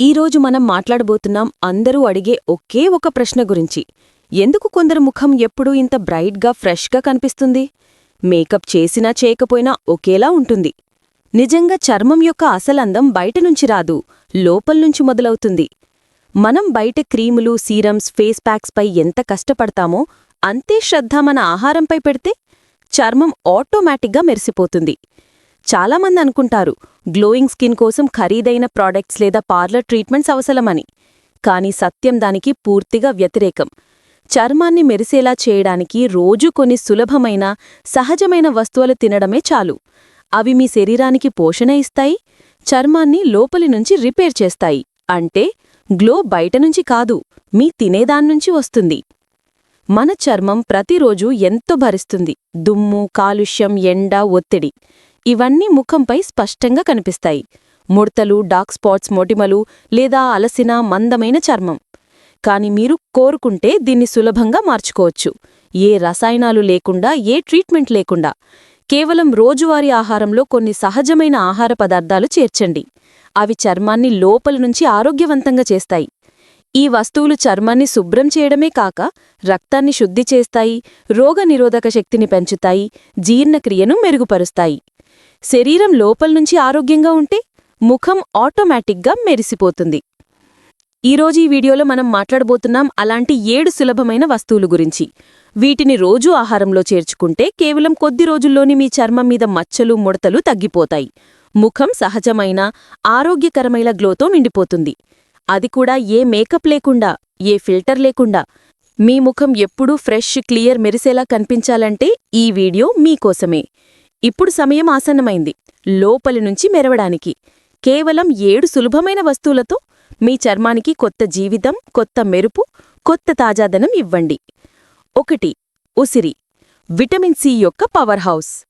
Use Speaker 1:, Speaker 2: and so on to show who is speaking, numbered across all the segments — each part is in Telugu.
Speaker 1: ఈరోజు మనం మాట్లాడబోతున్నాం అందరూ అడిగే ఒకే ఒక ప్రశ్న గురించి. ఎందుకు కొందరు ముఖం ఎప్పుడూ ఇంత బ్రైట్గా ఫ్రెష్గా కనిపిస్తుంది? మేకప్ చేసినా చేయకపోయినా ఒకేలా ఉంటుంది. నిజంగా చర్మం యొక్క అసలందం బయటనుంచి రాదు లోపల్నుంచి మొదలవుతుంది. మనం బయట క్రీములు సీరమ్స్ ఫేస్ ప్యాక్స్పై ఎంత కష్టపడతామో అంతే శ్రద్ధ మన ఆహారంపై పెడితే చర్మం ఆటోమేటిక్గా మెరిసిపోతుంది. చాలామంది అనుకుంటారు గ్లోయింగ్ స్కిన్ కోసం ఖరీదైన ప్రోడక్ట్స్ లేదా పార్లర్ ట్రీట్మెంట్స్ అవసరమని. కానీ సత్యం దానికి పూర్తిగా వ్యతిరేకం. చర్మాన్ని మెరిసేలా చేయడానికి రోజూ కొన్ని సులభమైన సహజమైన వస్తువులు తినడమే చాలు. అవి మీ శరీరానికి పోషణ ఇస్తాయి చర్మాన్ని లోపలి నుంచి రిపేర్ చేస్తాయి. అంటే గ్లో బయటనుంచి కాదు మీ తినేదాన్నుంచి వస్తుంది. మన చర్మం ప్రతిరోజు ఎంతో భరిస్తుంది. దుమ్ము కాలుష్యం ఎండ ఒత్తిడి. ఇవన్నీ ముఖంపై స్పష్టంగా కనిపిస్తాయి. ముడతలు డార్క్ స్పాట్స్ మొటిమలు లేదా అలసిన మందమైన చర్మం. కాని మీరు కోరుకుంటే దీన్ని సులభంగా మార్చుకోవచ్చు. ఏ రసాయనాలు లేకుండా ఏ ట్రీట్మెంట్ లేకుండా. కేవలం రోజువారీ ఆహారంలో కొన్ని సహజమైన ఆహార పదార్థాలు చేర్చండి. అవి చర్మాన్ని లోపలి నుంచి ఆరోగ్యవంతంగా చేస్తాయి. ఈ వస్తువులు చర్మాన్ని శుభ్రం చేయడమే కాక రక్తాన్ని శుద్ధి చేస్తాయి రోగనిరోధక శక్తిని పెంచుతాయి జీర్ణక్రియను మెరుగుపరుస్తాయి. శరీరం లోపల్నుంచి ఆరోగ్యంగా ఉంటే ముఖం ఆటోమేటిక్గా మెరిసిపోతుంది. ఈరోజు ఈ వీడియోలో మనం మాట్లాడబోతున్నాం అలాంటి ఏడు సులభమైన వస్తువుల గురించి. వీటిని రోజూ ఆహారంలో చేర్చుకుంటే కేవలం కొద్ది రోజుల్లోని మీ చర్మం మీద మచ్చలు ముడతలు తగ్గిపోతాయి. ముఖం సహజమైన ఆరోగ్యకరమైన గ్లోతో నిండిపోతుంది. అది కూడా ఏ మేకప్ లేకుండా ఏ ఫిల్టర్ లేకుండా. మీ ముఖం ఎప్పుడూ ఫ్రెష్ క్లియర్ మెరిసేలా కనిపించాలంటే ఈ వీడియో మీకోసమే. ఇప్పుడు సమయం ఆసన్నమైంది. లోపలి నుంచి మెరవడానికి. కేవలం ఏడు సులభమైన వస్తువులతో మీ చర్మానికి కొత్త జీవితం కొత్త మెరుపు కొత్త తాజాదనం ఇవ్వండి. ఒకటి ఉసిరి. విటమిన్ సి యొక్క పవర్ హౌస్.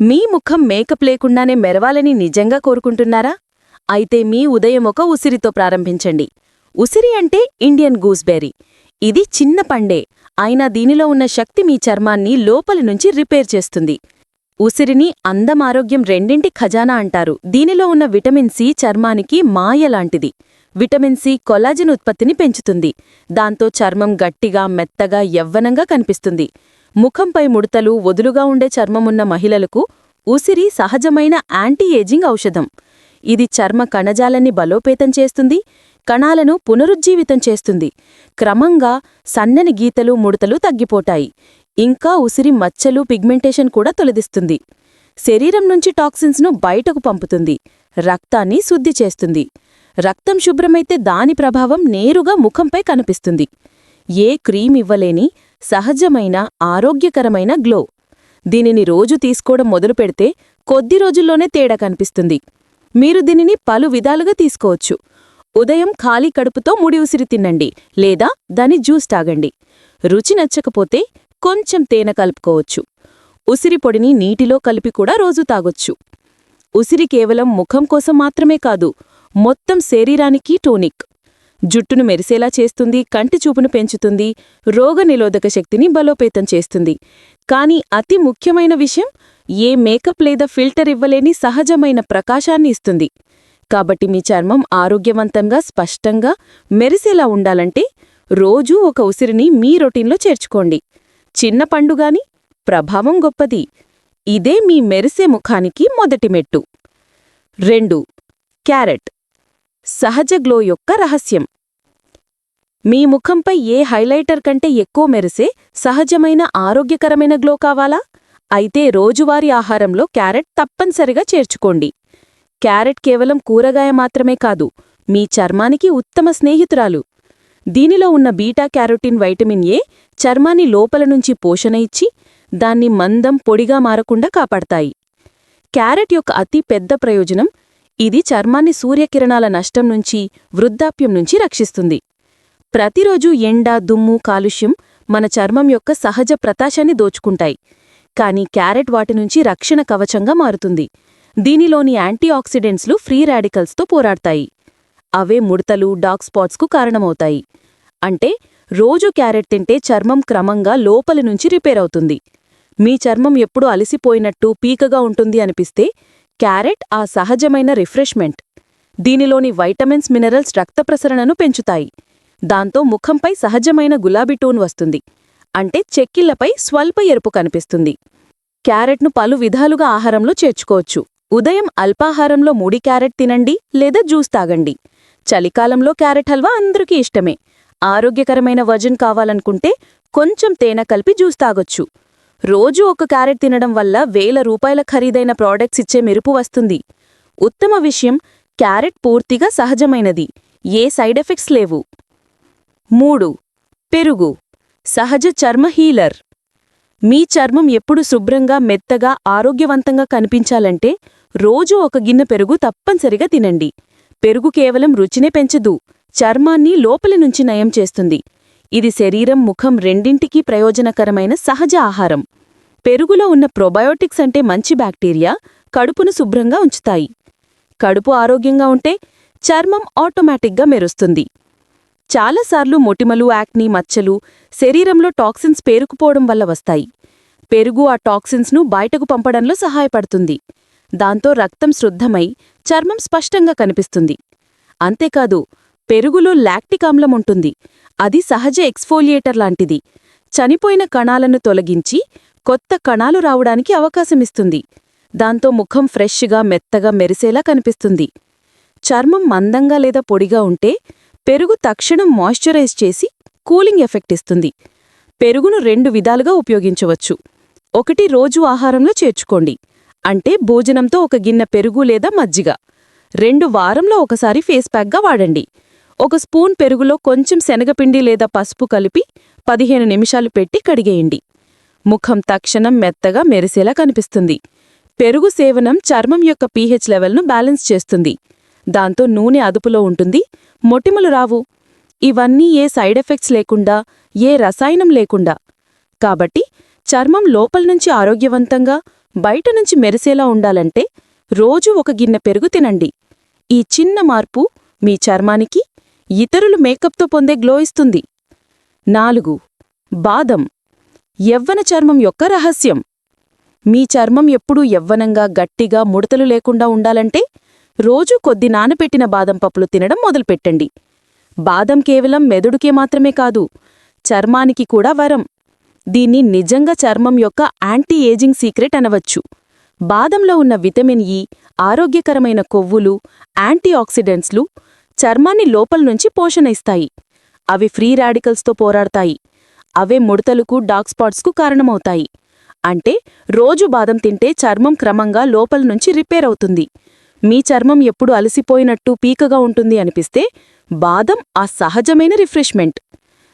Speaker 1: మీ ముఖం మేకప్ లేకుండానే మెరవాలని నిజంగా కోరుకుంటున్నారా? అయితే మీ ఉదయం ఒక ఉసిరితో ప్రారంభించండి. ఉసిరి అంటే ఇండియన్ గూస్బెర్రీ. ఇది చిన్న పండే. అయినా దీనిలో ఉన్న శక్తి మీ చర్మాన్ని లోపలి నుంచి రిపేర్ చేస్తుంది. ఉసిరిని అందం ఆరోగ్యం రెండింటి ఖజానా అంటారు. దీనిలో ఉన్న విటమిన్ సి చర్మానికి మాయ లాంటిది. విటమిన్ సి కొలాజిన్ ఉత్పత్తిని పెంచుతుంది. దాంతో చర్మం గట్టిగా మెత్తగా యవ్వనంగా కనిపిస్తుంది. ముఖంపై ముడతలు వదులుగా ఉండే చర్మమున్న మహిళలకు ఉసిరి సహజమైన యాంటీ ఏజింగ్ ఔషధం. ఇది చర్మ కణజాలన్ని బలోపేతం చేస్తుంది కణాలను పునరుజ్జీవితం చేస్తుంది. క్రమంగా సన్నని గీతలు ముడతలు తగ్గిపోతాయి. ఇంకా ఉసిరి మచ్చలు పిగ్మెంటేషన్ కూడా తొలగిస్తుంది. శరీరం నుంచి టాక్సిన్స్ను బయటకు పంపుతుంది. రక్తాన్ని శుద్ధి చేస్తుంది. రక్తం శుభ్రమైతే దాని ప్రభావం నేరుగా ముఖంపై కనిపిస్తుంది. ఏ క్రీమ్ ఇవ్వలేని సహజమైన ఆరోగ్యకరమైన గ్లో. దీనిని రోజు తీసుకోవడం మొదలుపెడితే కొద్ది రోజుల్లోనే తేడా కనిపిస్తుంది. మీరు దీనిని పలు విధాలుగా తీసుకోవచ్చు. ఉదయం ఖాళీ కడుపుతో ముడి ఉసిరి తినండి లేదా దాని జ్యూస్ తాగండి. రుచి నచ్చకపోతే కొంచెం తేనె కలుపుకోవచ్చు. ఉసిరి పొడిని నీటిలో కలిపి కూడా రోజు తాగొచ్చు. ఉసిరి కేవలం ముఖం కోసం మాత్రమే కాదు మొత్తం శరీరానికి టోనిక్. జుట్టును మెరిసేలా చేస్తుంది కంటి చూపును పెంచుతుంది రోగనిరోధక శక్తిని బలోపేతం చేస్తుంది. కాని అతి ముఖ్యమైన విషయం ఏ మేకప్ లేదా ఫిల్టర్ ఇవ్వలేని సహజమైన ప్రకాశాన్ని ఇస్తుంది. కాబట్టి మీ చర్మం ఆరోగ్యవంతంగా స్పష్టంగా మెరిసేలా ఉండాలంటే రోజూ ఒక ఉసిరిని మీ రొటీన్లో చేర్చుకోండి. చిన్న పండుగాని ప్రభావం గొప్పది. ఇదే మీ మెరిసే ముఖానికి మొదటి మెట్టు. రెండు క్యారెట్. సహజ గ్లో యొక్క రహస్యం. మీ ముఖంపై ఏ హైలైటర్ కంటే ఎక్కువ మెరిసే సహజమైన ఆరోగ్యకరమైన గ్లో కావాలా? అయితే రోజువారీ ఆహారంలో క్యారెట్ తప్పనిసరిగా చేర్చుకోండి. క్యారెట్ కేవలం కూరగాయ మాత్రమే కాదు మీ చర్మానికి ఉత్తమ స్నేహితురాలు. దీనిలో ఉన్న బీటా క్యారోటిన్ వైటమిన్ ఏ చర్మాన్ని లోపల నుంచి పోషణ ఇచ్చి దాన్ని మందం పొడిగా మారకుండా కాపాడతాయి. క్యారెట్ యొక్క అతి పెద్ద ప్రయోజనం ఇది చర్మాన్ని సూర్యకిరణాల నష్టం నుంచి వృద్ధాప్యం నుంచి రక్షిస్తుంది. ప్రతిరోజు ఎండ దుమ్ము కాలుష్యం మన చర్మం యొక్క సహజ ప్రతాశాన్ని దోచుకుంటాయి. కానీ క్యారెట్ వాటి నుంచి రక్షణ కవచంగా మారుతుంది. దీనిలోని యాంటీఆక్సిడెంట్స్లు ఫ్రీ రాడికల్స్తో పోరాడతాయి. అవే ముడతలు డార్క్ స్పాట్స్కు కారణమవుతాయి. అంటే రోజు క్యారెట్ తింటే చర్మం క్రమంగా లోపలి నుంచి రిపేర్ అవుతుంది. మీ చర్మం ఎప్పుడు అలసిపోయినట్టు పీకగా ఉంటుంది అనిపిస్తే క్యారెట్ ఆ సహజమైన రిఫ్రెష్మెంట్. దీనిలోని వైటమిన్స్ మినరల్స్ రక్త ప్రసరణను పెంచుతాయి. దాంతో ముఖంపై సహజమైన గులాబీ టోన్ వస్తుంది. అంటే చెక్కిళ్ళపై స్వల్ప ఎరుపు కనిపిస్తుంది. క్యారెట్ను పలు విధాలుగా ఆహారంలో చేర్చుకోవచ్చు. ఉదయం అల్పాహారంలో మూడి క్యారెట్ తినండి లేదా జ్యూస్ తాగండి. చలికాలంలో క్యారెట్ హల్వా అందరికీ ఇష్టమే. ఆరోగ్యకరమైన వజన్ కావాలనుకుంటే కొంచెం తేనె కలిపి జ్యూస్ తాగొచ్చు. రోజూ ఒక క్యారెట్ తినడం వల్ల వేల రూపాయల ఖరీదైన ప్రోడక్ట్స్ ఇచ్చే మెరుపు వస్తుంది. ఉత్తమ విషయం క్యారెట్ పూర్తిగా సహజమైనది. ఏ సైడ్ ఎఫెక్ట్స్ లేవు. మూడు. పెరుగు. సహజ చర్మ హీలర్. మీ చర్మం ఎప్పుడు శుభ్రంగా మెత్తగా ఆరోగ్యవంతంగా కనిపించాలంటే రోజూ ఒక గిన్నె పెరుగు తప్పనిసరిగా తినండి. పెరుగు కేవలం రుచినే పెంచదు. చర్మాన్ని లోపలి నుంచి నయం చేస్తుంది. ఇది శరీరం ముఖం రెండింటికీ ప్రయోజనకరమైన సహజ ఆహారం. పెరుగులో ఉన్న ప్రొబయోటిక్స్ అంటే మంచి బ్యాక్టీరియా కడుపును శుభ్రంగా ఉంచుతాయి. కడుపు ఆరోగ్యంగా ఉంటే చర్మం ఆటోమేటిక్గా మెరుస్తుంది. చాలాసార్లు మొటిమలు యాక్ని మచ్చలు శరీరంలో టాక్సిన్స్ పేరుకుపోవడం వల్ల వస్తాయి. పెరుగు ఆ టాక్సిన్స్ను బయటకు పంపడంలో సహాయపడుతుంది. దాంతో రక్తం శుద్ధమై చర్మం స్పష్టంగా కనిపిస్తుంది. అంతేకాదు పెరుగులో లాక్టిక్ ఆమ్లం ఉంటుంది. అది సహజ ఎక్స్ఫోలియేటర్ లాంటిది. చనిపోయిన కణాలను తొలగించి కొత్త కణాలు రావడానికి అవకాశమిస్తుంది. దాంతో ముఖం ఫ్రెష్గా మెత్తగా మెరిసేలా కనిపిస్తుంది. చర్మం మందంగా లేదా పొడిగా ఉంటే పెరుగు తక్షణం మాయిశ్చరైజ్ చేసి కూలింగ్ ఎఫెక్ట్ ఇస్తుంది. పెరుగును రెండు విధాలుగా ఉపయోగించవచ్చు. ఒకటి రోజు ఆహారంలో చేర్చుకోండి. అంటే భోజనంతో ఒక గిన్నె పెరుగు లేదా మజ్జిగ. రెండు వారంలో ఒకసారి ఫేస్ ప్యాక్గా వాడండి. ఒక స్పూన్ పెరుగులో కొంచెం శనగపిండి లేదా పసుపు కలిపి పదిహేను నిమిషాలు పెట్టి కడిగేయండి. ముఖం తక్షణం మెత్తగా మెరిసేలా కనిపిస్తుంది. పెరుగు సేవనం చర్మం యొక్క పీహెచ్ లెవెల్ను బ్యాలెన్స్ చేస్తుంది. దాంతో నూనె అదుపులో ఉంటుంది. మొటిమలు రావు. ఇవన్నీ ఏ సైడ్ ఎఫెక్ట్స్ లేకుండా ఏ రసాయనం లేకుండా. కాబట్టి చర్మం లోపల నుంచి ఆరోగ్యవంతంగా బయట నుంచి మెరిసేలా ఉండాలంటే రోజూ ఒక గిన్నె పెరుగు తినండి. ఈ చిన్న మార్పు మీ చర్మానికి ఇతరులు మేకప్తో పొందే గ్లో ఇస్తుంది. నాలుగు. బాదం. యవ్వన చర్మం యొక్క రహస్యం. మీ చర్మం ఎప్పుడూ యవ్వనంగా గట్టిగా ముడతలు లేకుండా ఉండాలంటే రోజూ కొద్ది నానపెట్టిన బాదం పప్పులు తినడం మొదలుపెట్టండి. బాదం కేవలం మెదడుకే మాత్రమే కాదు చర్మానికి కూడా వరం. దీన్ని నిజంగా చర్మం యొక్క యాంటీ ఏజింగ్ సీక్రెట్ అనవచ్చు. బాదంలో ఉన్న విటమిన్ ఇ ఆరోగ్యకరమైన కొవ్వులు యాంటీ ఆక్సిడెంట్స్లు చర్మాన్ని లోపల్నుంచి పోషణ ఇస్తాయి అవి ఫ్రీ రాడికల్స్తో పోరాడతాయి. అవే ముడతలకు డార్క్ స్పాట్స్కు కారణమవుతాయి. అంటే రోజు బాదం తింటే చర్మం క్రమంగా లోపల నుంచి రిపేర్ అవుతుంది. మీ చర్మం ఎప్పుడు అలసిపోయినట్టు పీకగా ఉంటుంది అనిపిస్తే బాదం ఆ సహజమైన రిఫ్రెష్మెంట్.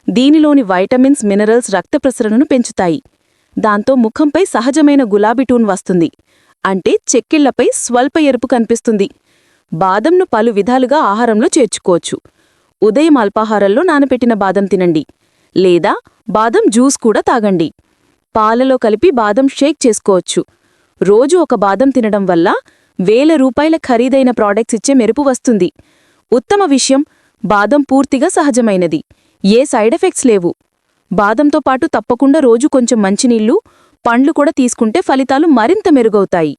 Speaker 1: దీనిలోని వైటమిన్స్ మినరల్స్ రక్త ప్రసరణను పెంచుతాయి. దాంతో ముఖంపై సహజమైన గులాబీ టూన్ వస్తుంది. అంటే చెక్కిళ్ళపై స్వల్ప ఎరుపు కనిపిస్తుంది. బాదంను పలు విధాలుగా ఆహారంలో చేర్చుకోవచ్చు. ఉదయం అల్పాహారంలో నానపెట్టిన బాదం తినండి. లేదా బాదం జ్యూస్ కూడా తాగండి. పాలలో కలిపి బాదం షేక్ చేసుకోవచ్చు. రోజు ఒక బాదం తినడం వల్ల వేల రూపాయల ఖరీదైన ప్రాడక్ట్స్ ఇచ్చే మెరుపు వస్తుంది. ఉత్తమ విషయం బాదం పూర్తిగా సహజమైనది. ఏ సైడ్ ఎఫెక్ట్స్ లేవు. బాదంతో పాటు తప్పకుండా రోజు కొంచెం మంచినీళ్ళు పండ్లు కూడా తీసుకుంటే ఫలితాలు మరింత మెరుగవుతాయి.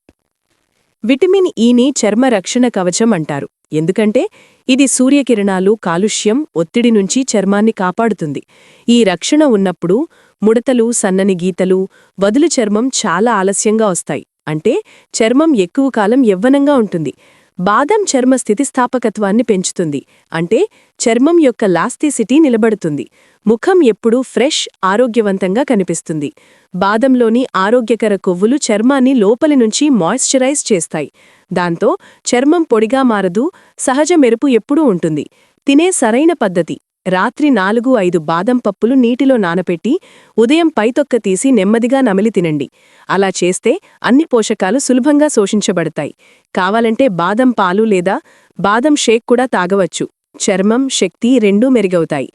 Speaker 2: విటమిన్ ఈని చర్మ రక్షణ కవచం అంటారు. ఎందుకంటే ఇది సూర్యకిరణాలు కాలుష్యం ఒత్తిడి నుంచి చర్మాన్ని కాపాడుతుంది. ఈ రక్షణ ఉన్నప్పుడు ముడతలు సన్నని గీతలు వదులు చర్మం చాలా ఆలస్యంగా వస్తాయి. అంటే చర్మం ఎక్కువ కాలం యవ్వనంగా ఉంటుంది. బాదం చర్మ స్థితిస్థాపకత్వాన్ని పెంచుతుంది. అంటే చర్మం యొక్క లాస్టిసిటీ నిలబడుతుంది. ముఖం ఎప్పుడూ ఫ్రెష్ ఆరోగ్యవంతంగా కనిపిస్తుంది. బాదంలోని ఆరోగ్యకర కొవ్వులు చర్మాన్ని లోపలి నుంచి మాయిశ్చరైజ్ చేస్తాయి. దాంతో చర్మం పొడిగా మారదు సహజ మెరుపు ఎప్పుడూ ఉంటుంది. తినే సరైన పద్ధతి. రాత్రి నాలుగు ఐదు బాదం పప్పులు నీటిలో నానపెట్టి ఉదయం పైతొక్క తీసి నెమ్మదిగా నమిలి తినండి. అలా చేస్తే అన్ని పోషకాలు సులభంగా శోషించబడతాయి. కావాలంటే బాదం పాలు లేదా బాదం షేక్ కూడా తాగవచ్చు. చర్మం శక్తి రెండూ మెరుగవుతాయి.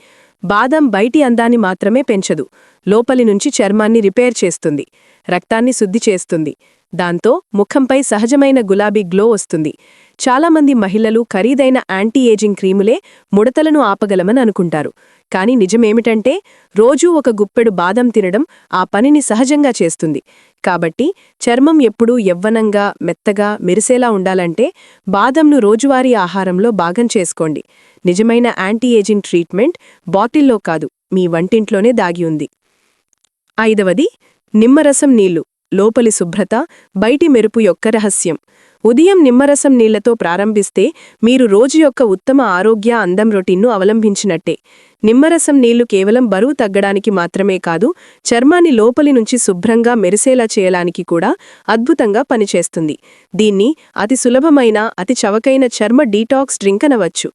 Speaker 2: బాదం బయటి అందాన్ని మాత్రమే పెంచదు. లోపలి నుంచి చర్మాన్ని రిపేర్ చేస్తుంది. రక్తాన్ని శుద్ధి చేస్తుంది. దాంతో ముఖంపై సహజమైన గులాబీ గ్లో వస్తుంది. చాలామంది మహిళలు ఖరీదైన యాంటీ ఏజింగ్ క్రీములే ముడతలను ఆపగలమని అనుకుంటారు. కాని నిజమేమిటంటే రోజూ ఒక గుప్పెడు బాదం తినడం ఆ పనిని సహజంగా చేస్తుంది. కాబట్టి చర్మం ఎప్పుడూ యవ్వనంగా మెత్తగా మెరిసేలా ఉండాలంటే బాదంను రోజువారీ ఆహారంలో భాగం చేసుకోండి. నిజమైన యాంటీ ఏజింగ్ ట్రీట్మెంట్ బాటిల్లో కాదు మీ వంటింట్లోనే దాగి ఉంది. ఐదవది నిమ్మరసం నీళ్ళు లోపలి శుభ్రత బయటి మెరుపు యొక్క రహస్యం. ఉదయం నిమ్మరసం నీళ్ళతో ప్రారంభిస్తే మీరు రోజు యొక్క ఉత్తమ ఆరోగ్య అందం రొటీన్ను అవలంబించినట్టే. నిమ్మరసం నీళ్ళు కేవలం బరువు తగ్గడానికి మాత్రమే కాదు చర్మాన్ని లోపలి నుంచి శుభ్రంగా మెరిసేలా చేయడానికి కూడా అద్భుతంగా పనిచేస్తుంది. దీన్ని అతి సులభమైన అతి చవకైన చర్మ డీటాక్స్ డ్రింక్ అనవచ్చు.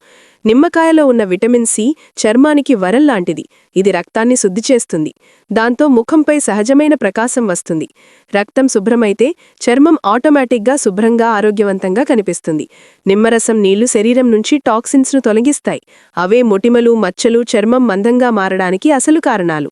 Speaker 2: నిమ్మకాయలో ఉన్న విటమిన్ సి చర్మానికి వరల్లాంటిది ఇది రక్తాన్ని శుద్ధి చేస్తుంది. దాంతో ముఖంపై సహజమైన ప్రకాశం వస్తుంది. రక్తం శుభ్రమైతే చర్మం ఆటోమేటిక్గా శుభ్రంగా ఆరోగ్యవంతంగా కనిపిస్తుంది. నిమ్మరసం నీళ్ళు శరీరం నుంచి టాక్సిన్స్ను తొలగిస్తాయి. అవే మొటిమలు మచ్చలు చర్మం మందంగా మారడానికి అసలు కారణాలు.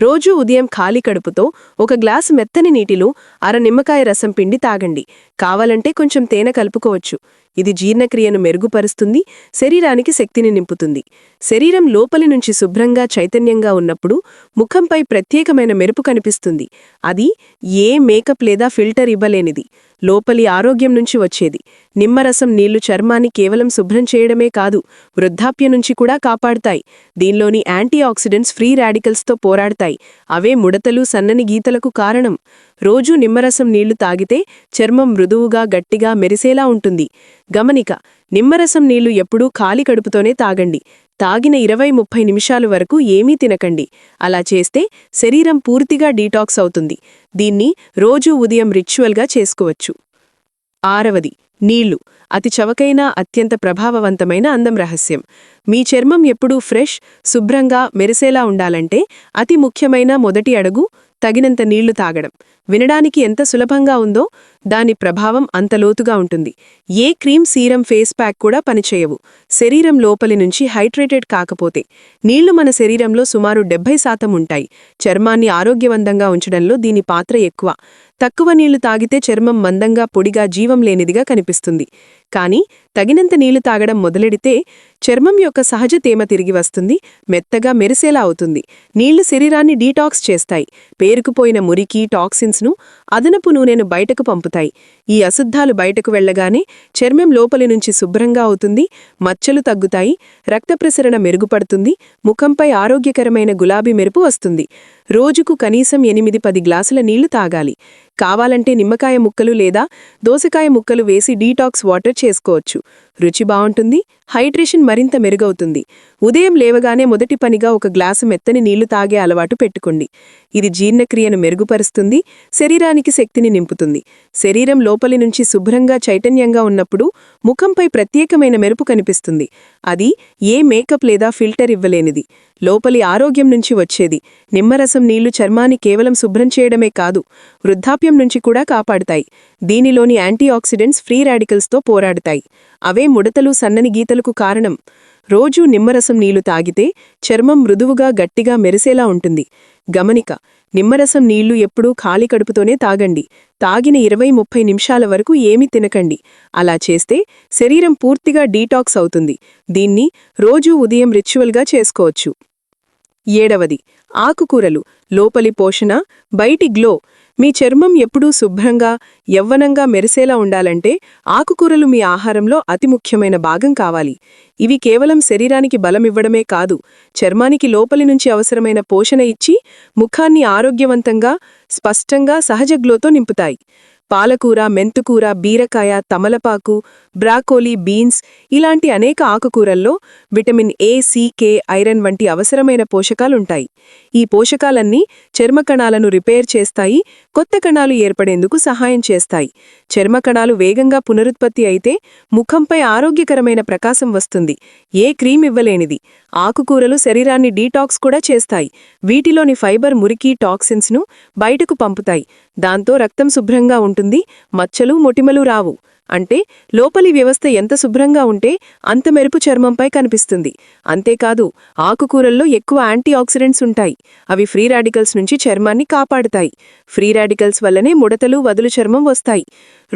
Speaker 2: రోజూ ఉదయం ఖాళీ కడుపుతో ఒక గ్లాసు మెత్తని నీటిలో అర నిమ్మకాయ రసం పిండి తాగండి. కావాలంటే కొంచెం తేనె కలుపుకోవచ్చు. ఇది జీర్ణక్రియను మెరుగుపరుస్తుంది శరీరానికి శక్తిని నింపుతుంది. శరీరం లోపలి నుంచి శుభ్రంగా చైతన్యంగా ఉన్నప్పుడు ముఖంపై ప్రత్యేకమైన మెరుపు కనిపిస్తుంది. అది ఏ మేకప్ లేదా ఫిల్టర్ ఇవ్వలేనిది. లోపలి ఆరోగ్యం నుంచి వచ్చేది. నిమ్మరసం నీళ్ళు చర్మాన్ని కేవలం శుభ్రం చేయడమే కాదు వృద్ధాప్య నుంచి కూడా కాపాడుతాయి. దీనిలోని యాంటీ ఆక్సిడెంట్స్ ఫ్రీ రాడికల్స్తో పోరాడతాయి. అవే ముడతలు సన్నని గీతలకు కారణం. రోజూ నిమ్మరసం నీళ్ళు తాగితే చర్మం మృదువుగా గట్టిగా మెరిసేలా ఉంటుంది. గమనిక నిమ్మరసం నీళ్ళు ఎప్పుడూ ఖాళీ కడుపుతోనే తాగండి. తాగిన ఇరవై ముప్పై నిమిషాలు వరకు ఏమీ తినకండి. అలా చేస్తే శరీరం పూర్తిగా డీటాక్స్ అవుతుంది. దీన్ని రోజూ ఉదయం రిచువల్గా చేసుకోవచ్చు. ఆరవది నీళ్ళు. అతి చవకైన అత్యంత ప్రభావవంతమైన అందం రహస్యం. మీ చర్మం ఎప్పుడూ ఫ్రెష్ శుభ్రంగా మెరిసేలా ఉండాలంటే అతి ముఖ్యమైన మొదటి అడుగు తగినంత నీళ్ళు తాగడం. వినడానికి ఎంత సులభంగా ఉందో దాని ప్రభావం అంత లోతుగా ఉంటుంది. ఏ క్రీమ్ సీరం ఫేస్ ప్యాక్ కూడా పనిచేయవు. శరీరం లోపలి నుంచి హైడ్రేటెడ్ కాకపోతే నీళ్ళు మన శరీరంలో సుమారు డెబ్బై శాతం ఉంటాయి. చర్మాన్ని ఆరోగ్యవంతంగా ఉంచడంలో దీని పాత్ర ఎక్కువ. తక్కువ నీళ్ళు తాగితే చర్మం మందంగా పొడిగా జీవం లేనిదిగా కనిపిస్తుంది. కానీ తగినంత నీళ్ళు తాగడం మొదలెడితే చర్మం యొక్క సహజ తేమ తిరిగి వస్తుంది మెత్తగా మెరిసేలా అవుతుంది. నీళ్ళు శరీరాన్ని డీటాక్స్ చేస్తాయి. పేరుకుపోయిన మురికి టాక్సిన్స్ను అదనపు నూనెను బయటకు పంపుతాయి. ఈ అశుద్ధాలు బయటకు వెళ్ళగానే చర్మం లోపలి నుంచి శుభ్రంగా అవుతుంది మచ్చలు తగ్గుతాయి రక్త ప్రసరణ మెరుగుపడుతుంది ముఖంపై ఆరోగ్యకరమైన గులాబీ మెరుపు వస్తుంది. రోజుకు కనీసం ఎనిమిది పది గ్లాసుల నీళ్ళు తాగాలి. కావాలంటే నిమ్మకాయ ముక్కలు లేదా దోసకాయ ముక్కలు వేసి డీటాక్స్ వాటర్ చేసుకోవచ్చు. రుచి బావుంటుంది హైడ్రేషన్ మరింత మెరుగవుతుంది. ఉదయం లేవగానే మొదటి పనిగా ఒక గ్లాసు మెత్తని నీళ్ళు తాగే అలవాటు పెట్టుకోండి. ఇది జీర్ణక్రియను మెరుగుపరుస్తుంది శరీరానికి శక్తిని నింపుతుంది. శరీరం లోపలి నుంచి శుభ్రంగా చైతన్యంగా ఉన్నప్పుడు ముఖంపై ప్రత్యేకమైన మెరుపు కనిపిస్తుంది. అది ఏ మేకప్ లేదా ఫిల్టర్ ఇవ్వలేనిది. లోపలి ఆరోగ్యం నుంచి వచ్చేది. నిమ్మరసం నీళ్ళు చర్మాన్ని కేవలం శుభ్రం చేయడమే కాదు వృద్ధాప్యం నుంచి కూడా కాపాడుతాయి. దీనిలోని యాంటీ ఆక్సిడెంట్స్ ఫ్రీ రాడికల్స్తో పోరాడుతాయి. అవే ముడతలు సన్నని గీత గీతలకు కారణం. రోజూ నిమ్మరసం నీళ్ళు తాగితే చర్మం మృదువుగా గట్టిగా మెరిసేలా ఉంటుంది. గమనిక నిమ్మరసం నీళ్ళు ఎప్పుడూ ఖాళీ కడుపుతోనే తాగండి. తాగిన ఇరవై ముప్పై నిమిషాల వరకు ఏమీ తినకండి. అలా చేస్తే శరీరం పూర్తిగా డీటాక్స్ అవుతుంది. దీన్ని రోజూ ఉదయం రిచువల్గా చేసుకోవచ్చు. ఏడవది ఆకుకూరలు. లోపలి పోషణ బయటి గ్లో. మీ చర్మం ఎప్పుడూ శుభ్రంగా యవ్వనంగా మెరిసేలా ఉండాలంటే ఆకుకూరలు మీ ఆహారంలో అతి ముఖ్యమైన భాగం కావాలి. ఇవి కేవలం శరీరానికి బలమివ్వడమే కాదు చర్మానికి లోపలి నుంచి అవసరమైన పోషణ ఇచ్చి ముఖాన్ని ఆరోగ్యవంతంగా స్పష్టంగా సహజ గ్లోతో నింపుతాయి. పాలకూర మెంతుకూర బీరకాయ తమలపాకు బ్రాకోలీ బీన్స్ ఇలాంటి అనేక ఆకుకూరల్లో vitamin A C K iron వంటి అవసరమైన పోషకాలుంటాయి. ఈ పోషకాలన్నీ చర్మ కణాలను రిపేర్ చేస్తాయి కొత్త కణాలు ఏర్పడేందుకు సహాయం చేస్తాయి. చర్మ కణాలు వేగంగా పునరుత్పత్తి అయితే ముఖంపై ఆరోగ్యకరమైన ప్రకాశం వస్తుంది. ఏ క్రీమ్ ఇవ్వలేనిది. ఆకుకూరలు శరీరాన్ని డీటాక్స్ కూడా చేస్తాయి. వీటిలోని ఫైబర్ మురికి టాక్సిన్స్ను బయటకు పంపుతాయి. దాంతో రక్తం శుభ్రంగా ఉంటుంది మచ్చలు మొటిమలు రావు. అంటే లోపలి వ్యవస్థ ఎంత శుభ్రంగా ఉంటే అంత మెరుపు చర్మంపై కనిపిస్తుంది. అంతేకాదు ఆకుకూరల్లో ఎక్కువ యాంటీ ఆక్సిడెంట్స్ ఉంటాయి. అవి ఫ్రీ రాడికల్స్ నుంచి చర్మాన్ని కాపాడుతాయి. ఫ్రీ రాడికల్స్ వల్లనే ముడతలు వదులు చర్మం వస్తాయి.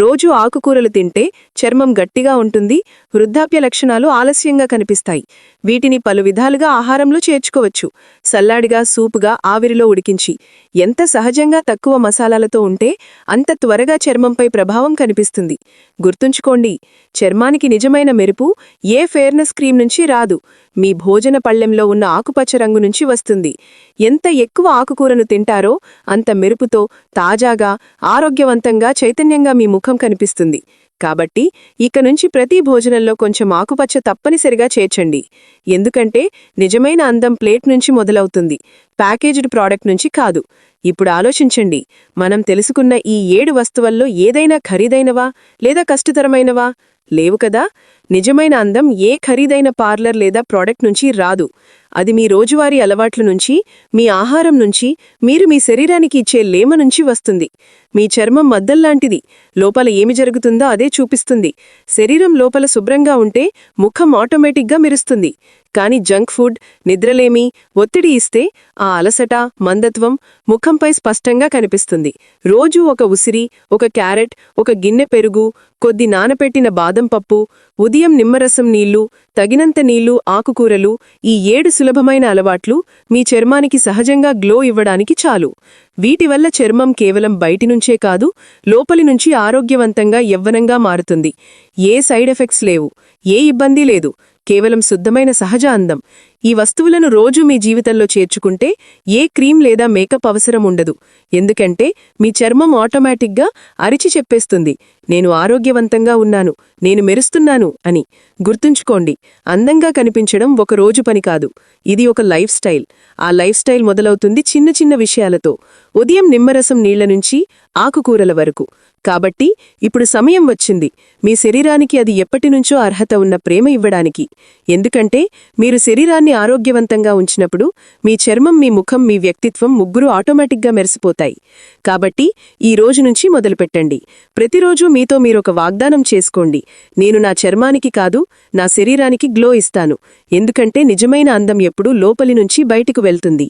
Speaker 2: రోజూ ఆకుకూరలు తింటే చర్మం గట్టిగా ఉంటుంది వృద్ధాప్య లక్షణాలు ఆలస్యంగా కనిపిస్తాయి. వీటిని పలు విధాలుగా ఆహారంలో చేర్చుకోవచ్చు. సల్లాడిగా సూపుగా ఆవిరిలో ఉడికించి ఎంత సహజంగా తక్కువ మసాలాలతో ఉంటే అంత త్వరగా చర్మంపై ప్రభావం కనిపిస్తుంది. గుర్తుంచుకోండి చర్మానికి నిజమైన మెరుపు ఏ ఫేర్నెస్ క్రీమ్ నుంచి రాదు. మీ భోజన పళ్ళెంలో ఉన్న ఆకుపచ్చ రంగు నుంచి వస్తుంది. ఎంత ఎక్కువ ఆకుకూరను తింటారో అంత మెరుపుతో తాజాగా ఆరోగ్యవంతంగా చైతన్యంగా మీ ముఖం కనిపిస్తుంది. కాబట్టి ఇక నుంచి ప్రతి భోజనంలో కొంచెం ఆకుపచ్చ తప్పనిసరిగా చేర్చండి. ఎందుకంటే నిజమైన అందం ప్లేట్ నుంచి మొదలవుతుంది. ప్యాకేజ్డ్ ప్రోడక్ట్ నుంచి కాదు. ఇప్పుడు ఆలోచించండి. మనం తెలుసుకున్న ఈ ఏడు వస్తువుల్లో ఏదైనా ఖరీదైనవా? లేదా కష్టతరమైనవా? లేవు కదా? నిజమైన అందం ఏ ఖరీదైన పార్లర్ లేదా ప్రోడక్ట్ నుంచి రాదు. అది మీ రోజువారీ అలవాట్ల నుంచి మీ ఆహారం నుంచి మీరు మీ శరీరానికి ఇచ్చే లేమ నుంచి వస్తుంది. మీ చర్మం మద్దల్లాంటిది. లోపల ఏమి జరుగుతుందో అదే చూపిస్తుంది. శరీరం లోపల శుభ్రంగా ఉంటే ముఖం ఆటోమేటిక్గా మెరుస్తుంది. కానీ జంక్ ఫుడ్ నిద్రలేమి ఒత్తిడి ఇస్తే ఆ అలసట మందత్వం ముఖంపై స్పష్టంగా కనిపిస్తుంది. రోజూ ఒక ఉసిరి ఒక క్యారెట్ ఒక గిన్నె పెరుగు కొద్ది నానపెట్టిన బాదం పప్పు ఉదయం నిమ్మరసం నీళ్ళు తగినంత నీళ్ళు ఆకుకూరలు ఈ ఏడు సులభమైన అలవాట్లు మీ చర్మానికి సహజంగా గ్లో ఇవ్వడానికి చాలు. వీటి వల్ల చర్మం కేవలం బయటి నుంచే కాదు లోపలి నుంచి ఆరోగ్యవంతంగా యవ్వనంగా మారుతుంది. ఏ సైడ్ ఎఫెక్ట్స్ లేవు. ఏ ఇబ్బంది లేదు. కేవలం శుద్ధమైన సహజ అందం. ఈ వస్తువులను రోజు మీ జీవితంలో చేర్చుకుంటే ఏ క్రీమ్ లేదా మేకప్ అవసరం ఉండదు. ఎందుకంటే మీ చర్మం ఆటోమేటిక్గా అరిచి చెప్పేస్తుంది. నేను ఆరోగ్యవంతంగా ఉన్నాను. నేను మెరుస్తున్నాను అని. గుర్తుంచుకోండి అందంగా కనిపించడం ఒక రోజు పని కాదు. ఇది ఒక లైఫ్ స్టైల్. ఆ లైఫ్ స్టైల్ మొదలవుతుంది చిన్న చిన్న విషయాలతో. ఉదయం నిమ్మరసం నీళ్ళ నుంచి ఆకుకూరల వరకు. కాబట్టి ఇప్పుడు సమయం వచ్చింది. మీ శరీరానికి అది ఎప్పటినుంచో అర్హత ఉన్న ప్రేమ ఇవ్వడానికి. ఎందుకంటే మీరు శరీరాన్ని ఆరోగ్యవంతంగా ఉంచినప్పుడు మీ చర్మం మీ ముఖం మీ వ్యక్తిత్వం ముగ్గురు ఆటోమేటిక్గా మెరిసిపోతాయి. కాబట్టి ఈ రోజు నుంచి మొదలుపెట్టండి. ప్రతిరోజు మీతో మీరొక వాగ్దానం చేసుకోండి. నేను నా చర్మానికి కాదు నా శరీరానికి గ్లో ఇస్తాను. ఎందుకంటే నిజమైన అందం ఎప్పుడూ లోపలి నుంచి బయటకు వెళ్తుంది.